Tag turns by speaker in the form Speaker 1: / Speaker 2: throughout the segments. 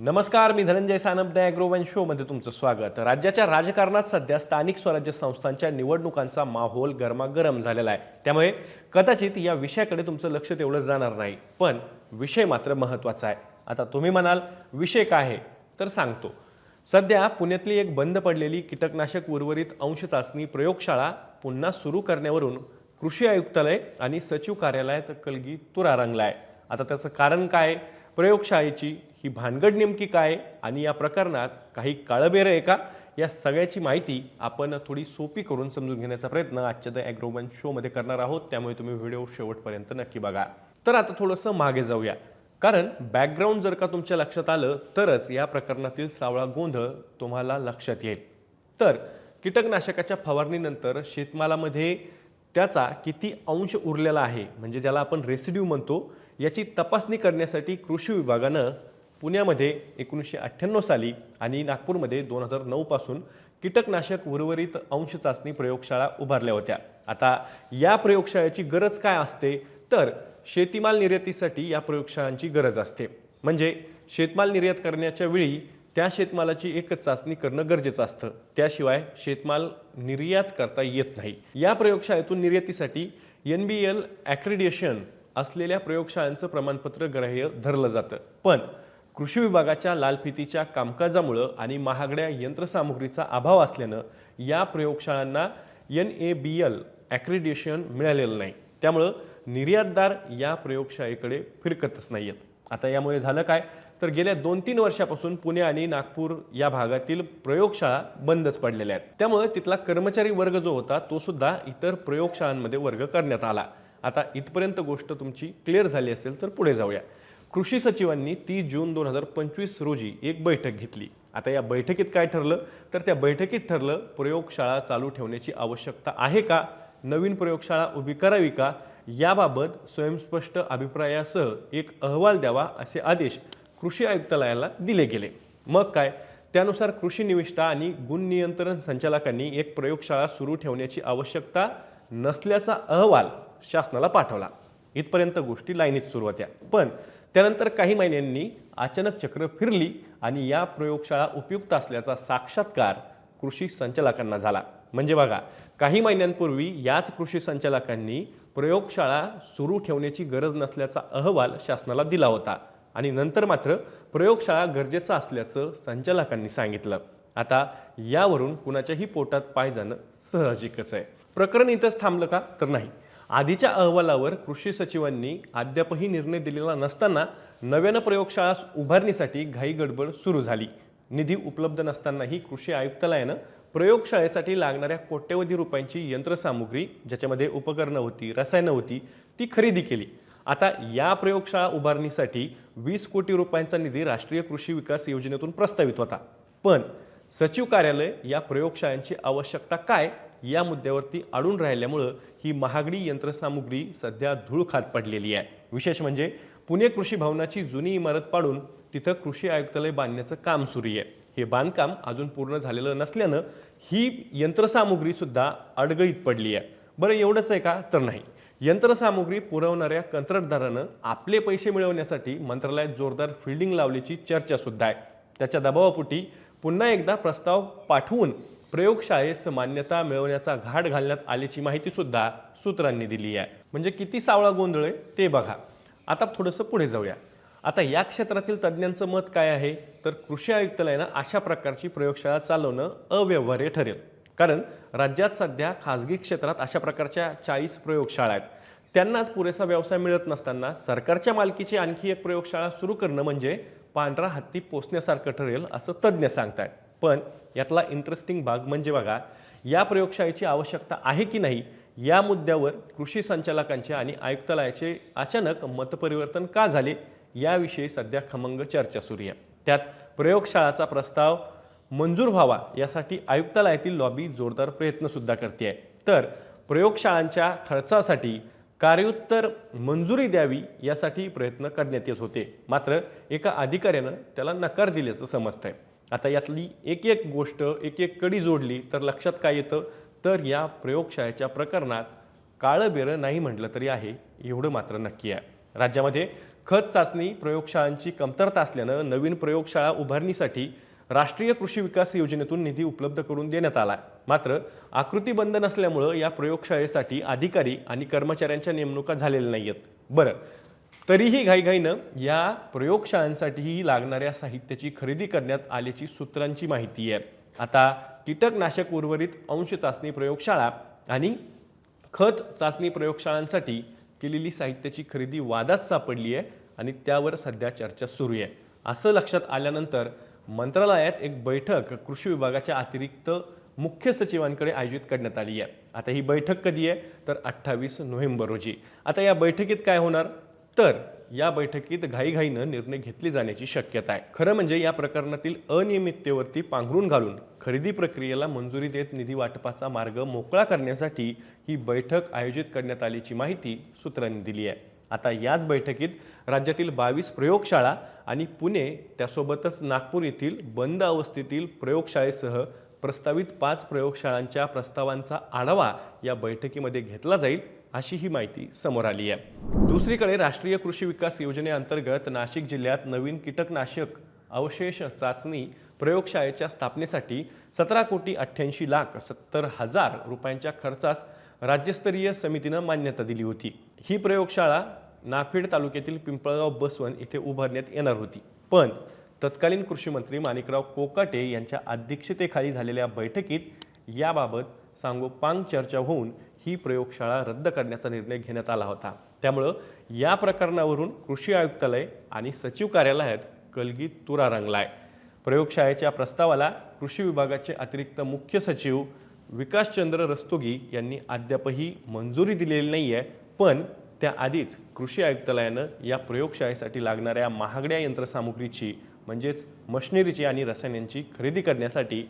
Speaker 1: नमस्कार मी धनंजय सानप द ॲग्रोवन शोमध्ये तुमचं स्वागत. राज्याच्या राजकारणात सध्या स्थानिक स्वराज्य संस्थांच्या निवडणुकांचा माहोल गरमागरम झालेला आहे. त्यामुळे कदाचित या विषयाकडे तुमचं लक्ष तेवढं जाणार नाही. पण विषय मात्र महत्त्वाचा आहे. आता तुम्ही म्हणाल विषय काय आहे? तर सांगतो. सध्या पुण्यातली एक बंद पडलेली कीटकनाशक उर्वरित अंश चाचणी प्रयोगशाळा पुन्हा सुरू करण्यावरून कृषी आयुक्तालय आणि सचिव कार्यालयात कलगी तुरा रंगला आहे आता त्याचं कारण काय? प्रयोगशाळेची ही भानगड नेमकी काय आणि या प्रकरणात काही काळबेर आहे का? या सगळ्याची माहिती आपण थोडी सोपी करून समजून घेण्याचा प्रयत्न आजच्या द ॲग्रोवन शोमध्ये करणार आहोत. त्यामुळे तुम्ही व्हिडिओ शेवटपर्यंत नक्की बघा. तर आता थोडंसं मागे जाऊया. कारण बॅकग्राऊंड जर का तुमच्या लक्षात आलं तरच या प्रकरणातील सावळा गोंधळ तुम्हाला लक्षात येईल. तर कीटकनाशकाच्या फवारणीनंतर शेतमालामध्ये त्याचा किती अंश उरलेला आहे? म्हणजे ज्याला आपण रेसिड्यू म्हणतो याची तपासणी करण्यासाठी कृषी विभागानं पुण्यामध्ये एकोणीसशे अठ्ठ्याण्णव साली आणि नागपूरमध्ये दोन हजार नऊपासून कीटकनाशक उर्वरित अंश चाचणी प्रयोगशाळा उभारल्या होत्या. आता या प्रयोगशाळेची गरज काय असते? तर शेतीमाल निर्यातीसाठी या प्रयोगशाळांची गरज असते. म्हणजे शेतमाल निर्यात करण्याच्या वेळी त्या शेतमालाची एक चाचणी करणं गरजेचं असतं. त्याशिवाय शेतमाल निर्यात करता येत नाही. या प्रयोगशाळेतून निर्यातीसाठी एन बी एल ॲक्रिडिएशन असलेल्या प्रयोगशाळांचं प्रमाणपत्र ग्राह्य धरलं जातं. पण कृषी विभागाच्या लालफितीच्या कामकाजामुळं आणि महागड्या यंत्रसामुग्रीचा अभाव असल्यानं या प्रयोगशाळांना एन ए बी एल ॲक्रिडिएशन मिळालेलं नाही. त्यामुळं निर्यातदार या प्रयोगशाळेकडे फिरकतच नाही आहेत आता यामुळे झालं काय? तर गेल्या दोन तीन वर्षापासून पुणे आणि नागपूर या भागातील प्रयोगशाळा बंदच पडलेल्या आहेत. त्यामुळे तिथला कर्मचारी वर्ग जो होता तो सुद्धा इतर प्रयोगशाळांमध्ये वर्ग करण्यात आला. आता इथपर्यंत गोष्ट तुमची क्लिअर झाली असेल तर पुढे जाऊया. कृषी सचिवांनी तीस जून दोन हजार पंचवीस रोजी एक बैठक घेतली. आता या बैठकीत काय ठरलं? तर त्या बैठकीत ठरलं प्रयोगशाळा चालू ठेवण्याची आवश्यकता आहे का? नवीन प्रयोगशाळा उभी करावी का? याबाबत स्वयंस्पष्ट अभिप्रायासह एक अहवाल द्यावा असे आदेश कृषी आयुक्तालयाला दिले गेले. मग काय? त्यानुसार कृषी निविष्ठा आणि गुण नियंत्रण संचालकांनी एक प्रयोगशाळा सुरू ठेवण्याची आवश्यकता नसल्याचा अहवाल शासनाला पाठवला. इथपर्यंत गोष्टी लाईनीत सुरू होत्या. पण त्यानंतर काही महिन्यांनी अचानक चक्र फिरली आणि या प्रयोगशाळा उपयुक्त असल्याचा साक्षात्कार कृषी संचालकांना झाला. म्हणजे बघा काही महिन्यांपूर्वी याच कृषी संचालकांनी प्रयोगशाळा सुरू ठेवण्याची गरज नसल्याचा अहवाल शासनाला दिला होता आणि नंतर मात्र प्रयोगशाळा गरजेचं असल्याचं संचालकांनी सांगितलं. आता यावरून कुणाच्याही पोटात पाय जाणं सहजिकच आहे. प्रकरण इथंच थांबलं का? तर नाही. आधीच्या अहवालावर कृषी सचिवांनी अद्यापही निर्णय दिलेला नसताना नव्यानं प्रयोगशाळा उभारणीसाठी घाई गडबड सुरू झाली. निधी उपलब्ध नसतानाही कृषी आयुक्तालयानं प्रयोगशाळेसाठी लागणाऱ्या कोट्यवधी रुपयांची यंत्रसामुग्री ज्याच्यामध्ये उपकरणं होती रसायनं होती ती खरेदी केली. आता या प्रयोगशाळा उभारणीसाठी वीस कोटी रुपयांचा निधी राष्ट्रीय कृषी विकास योजनेतून प्रस्तावित होता. पण सचिव कार्यालय या प्रयोगशाळांची आवश्यकता काय? या मुद्द्यावरती अडून राहिल्यामुळं ही महागडी यंत्रसामुग्री सध्या धूळ खात पडलेली आहे. विशेष म्हणजे पुणे कृषी भवनाची जुनी इमारत पाडून तिथं कृषी आयुक्तालय बांधण्याचं काम सुरू आहे. हे बांधकाम अजून पूर्ण झालेलं नसल्यानं ही यंत्रसामुग्रीसुद्धा अडगळीत पडली आहे. बरं एवढंच आहे का? तर नाही. यंत्रसामुग्री पुरवणाऱ्या कंत्राटदारानं आपले पैसे मिळवण्यासाठी मंत्रालयात जोरदार फिल्डिंग लावल्याची चर्चा सुद्धा आहे. त्याच्या दबावापोटी पुन्हा एकदा प्रस्ताव पाठवून प्रयोगशाळेस मान्यता मिळवण्याचा घाट घालण्यात आल्याची माहिती सुद्धा सूत्रांनी दिली आहे. म्हणजे किती सावळा गोंधळ आहे ते बघा. आता थोडंसं पुढे जाऊया. आता या क्षेत्रातील तज्ज्ञांचं मत काय आहे? तर कृषी आयुक्तालयानं अशा प्रकारची प्रयोगशाळा चालवणं अव्यवहार्य ठरेल. कारण राज्यात सध्या खाजगी क्षेत्रात अशा प्रकारच्या चाळीस प्रयोगशाळा आहेत. त्यांनाच पुरेसा व्यवसाय मिळत नसताना सरकारच्या मालकीची आणखी एक प्रयोगशाळा सुरू करणं म्हणजे पांढरा हत्ती पोचण्यासारखं ठरेल असं तज्ज्ञ सांगतायत. पण यातला इंटरेस्टिंग भाग म्हणजे बघा या प्रयोगशाळेची आवश्यकता आहे की नाही या मुद्द्यावर कृषी संचालकांचे आणि आयुक्तालयाचे अचानक मतपरिवर्तन का झाले याविषयी सध्या खमंग चर्चा सुरू आहे. त्यात प्रयोगशाळाचा प्रस्ताव मंजूर व्हावा यासाठी आयुक्तालयातील लॉबी जोरदार प्रयत्नसुद्धा करते. आहे तर प्रयोगशाळांच्या खर्चासाठी कार्योत्तर मंजुरी द्यावी यासाठी प्रयत्न करण्यात येत होते. मात्र एका अधिकाऱ्यानं त्याला नकार दिल्याचं समजतंय. आता यातली एक एक गोष्ट एक एक कडी जोडली तर लक्षात काय येतं? तर या प्रयोगशाळेच्या प्रकरणात काळं बेरं नाही म्हटलं तरी आहे एवढं मात्र नक्की आहे. राज्यामध्ये खत चाचणी प्रयोगशाळांची कमतरता असल्यानं नवीन प्रयोगशाळा उभारणीसाठी राष्ट्रीय कृषी विकास योजनेतून निधी उपलब्ध करून देण्यात आला मात्र आकृतीबंध नसल्यामुळं या प्रयोगशाळेसाठी अधिकारी आणि कर्मचाऱ्यांच्या नेमणुका झालेल्या नाही आहेत बरं तरीही घाईघाईनं या प्रयोगशाळांसाठीही लागणाऱ्या साहित्याची खरेदी करण्यात आल्याची सूत्रांची माहिती आहे. आता कीटकनाशक उर्वरित अंश चाचणी प्रयोगशाळा आणि खत चाचणी प्रयोगशाळांसाठी केलेली साहित्याची खरेदी वादात सापडली आहे आणि त्यावर सध्या चर्चा सुरू आहे. असं लक्षात आल्यानंतर मंत्रालयात एक बैठक कृषी विभागाच्या अतिरिक्त मुख्य सचिवांकडे आयोजित करण्यात आली आहे. आता ही बैठक कधी आहे? तर अठ्ठावीस नोव्हेंबर रोजी. आता या बैठकीत काय होणार? तर या बैठकीत घाईघाईनं निर्णय घेतले जाण्याची शक्यता आहे. खरं म्हणजे या प्रकरणातील अनियमिततेवरती पांघरून घालून खरेदी प्रक्रियेला मंजुरी देत निधी वाटपाचा मार्ग मोकळा करण्यासाठी ही बैठक आयोजित करण्यात आल्याची माहिती सूत्रांनी दिली आहे. आता याच बैठकीत राज्यातील बावीस प्रयोगशाळा आणि पुणे त्यासोबतच नागपूर येथील बंद अवस्थेतील प्रयोगशाळेसह प्रस्तावित पाच प्रयोगशाळांच्या प्रस्तावांचा आढावा या बैठकीमध्ये घेतला जाईल अशी ही माहिती समोर आली आहे. दुसरीकडे राष्ट्रीय कृषी विकास योजनेअंतर्गत नाशिक जिल्ह्यात नवीन कीटकनाशक अवशेष चाचणी प्रयोगशाळेच्या स्थापनेसाठी सतरा कोटी अठ्ठ्याऐंशी लाख सत्तर हजार रुपयांच्या खर्चास राज्यस्तरीय समितीनं मान्यता दिली होती. ही प्रयोगशाळा नाफेड तालुक्यातील पिंपळगाव बसवण इथे उभारण्यात येणार होती. पण तत्कालीन कृषी मंत्री माणिकराव कोकाटे यांच्या अध्यक्षतेखाली झालेल्या बैठकीत याबाबत सांगोपांग चर्चा होऊन ही प्रयोगशाळा रद्द करण्याचा निर्णय घेण्यात आला होता. त्यामुळं या प्रकरणावरून कृषी आयुक्तालय आणि सचिव कार्यालयात कलगी तुरा रंगलाय. प्रयोगशाळेच्या प्रस्तावाला कृषी विभागाचे अतिरिक्त मुख्य सचिव विकासचंद्र रस्तोगी यांनी अद्यापही मंजुरी दिलेली नाही आहे पण त्याआधीच कृषी आयुक्तालयानं या प्रयोगशाळेसाठी लागणाऱ्या महागड्या यंत्रसामुग्रीची म्हणजेच मशिनरीची आणि रसायनांची खरेदी करण्यासाठी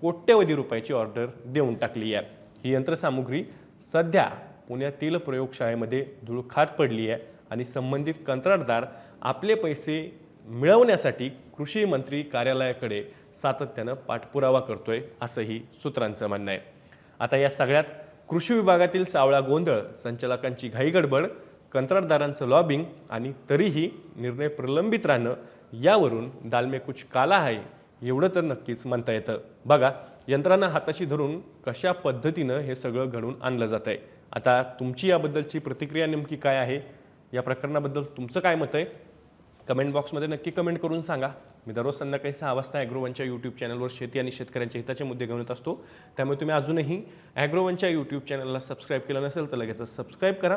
Speaker 1: कोट्यवधी रुपयाची ऑर्डर देऊन टाकली आहे. ही यंत्रसामुग्री सध्या पुण्यातील प्रयोगशाळेमध्ये धुळखात पडली आहे आणि संबंधित कंत्राटदार आपले पैसे मिळवण्यासाठी कृषी मंत्री कार्यालयाकडे सातत्यानं पाठपुरावा करतोय असंही सूत्रांचं म्हणणं आहे. आता या सगळ्यात कृषी विभागातील सावळा गोंधळ संचालकांची घाईगडबड कंत्राटदारांचं लॉबिंग आणि तरीही निर्णय प्रलंबित राहणं यावरून दालमे कुछ काला आहे एवढं तर नक्कीच म्हणता येतं. बघा यंत्रांना हाताशी धरून कशा पद्धतीनं हे सगळं घडून आणलं जात आहे आता तुमची याबद्दलची प्रतिक्रिया नेमकी काय आहे? या प्रकरणाबद्दल तुमचं काय मत आहे? कमेंट बॉक्समध्ये नक्की कमेंट करून सांगा. मी दररोज संध्याकाळी सहा वाजता ॲग्रोवनच्या यूट्यूब चॅनलवर शेती आणि शेतकऱ्यांच्या हिताचे मुद्दे घेऊन येत असतो. त्यामुळे तुम्ही अजूनही ॲग्रोवनच्या यूट्यूब चॅनलला सबस्क्राईब केलं नसेल तर लगेच सबस्क्राईब करा.